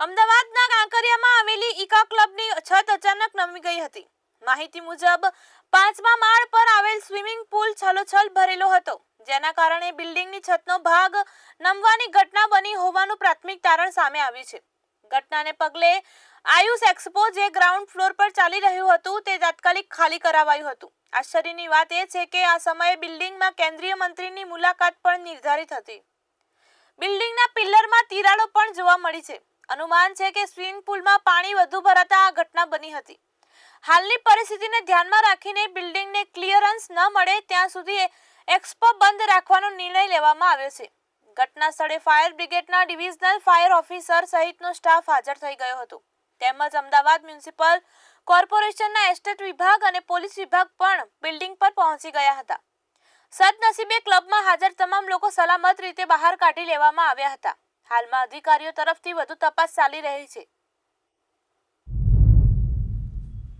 અમદાવાદના કાંકરિયામાં આવેલી ઈકા ક્લબની છત અચાનક નમી ગઈ હતી. માહિતી મુજબ, પાંચમા માળ પર આવેલ સ્વિમિંગ પુલ છલોછલ ભરેલો હતો, જેના કારણે બિલ્ડિંગની છતનો ભાગ નમવાની ઘટના બની હોવાનું પ્રાથમિક તારણ સામે આવ્યું છે. ઘટનાને પગલે આયુષ એક્સપો જે ગ્રાઉન્ડ ફ્લોર પર ચાલી રહ્યું હતું, તે તાત્કાલિક ખાલી કરાવાયું હતું. આશ્ચર્યની વાત એ છે કે આ સમયે બિલ્ડિંગમાં કેન્દ્રીય મંત્રીની મુલાકાત પણ નિર્ધારિત હતી. બિલ્ડિંગના પિલ્લરમાં તિરાડો પણ જોવા મળી છે. અનુમાન છે કે સ્વિમિંગ પુલમાં પાણી વધુ ભરાતા આ ઘટના બની હતી. હાલની પરિસ્થિતિને ધ્યાનમાં રાખીને બિલ્ડિંગને ક્લિયરન્સ ન મળે ત્યાં સુધી એક્સપો બંધ રાખવાનો નિર્ણય લેવામાં આવ્યો છે. ઘટના સ્થળે ફાયર બ્રિગેડના ડિવિઝનલ ફાયર ઓફિસર સહિતનો સ્ટાફ હાજર થઈ ગયો હતો. તેમજ અમદાવાદ મ્યુનિસિપલ કોર્પોરેશનના એસ્ટેટ વિભાગ અને પોલીસ વિભાગ પણ બિલ્ડિંગ પર પહોંચી ગયા હતા. સદનસીબે ક્લબમાં હાજર તમામ લોકો સલામત રીતે બહાર કાઢી લેવામાં આવ્યા હતા. હાલમાં અધિકારીઓ તરફથી વધુ તપાસ ચાલી રહી છે.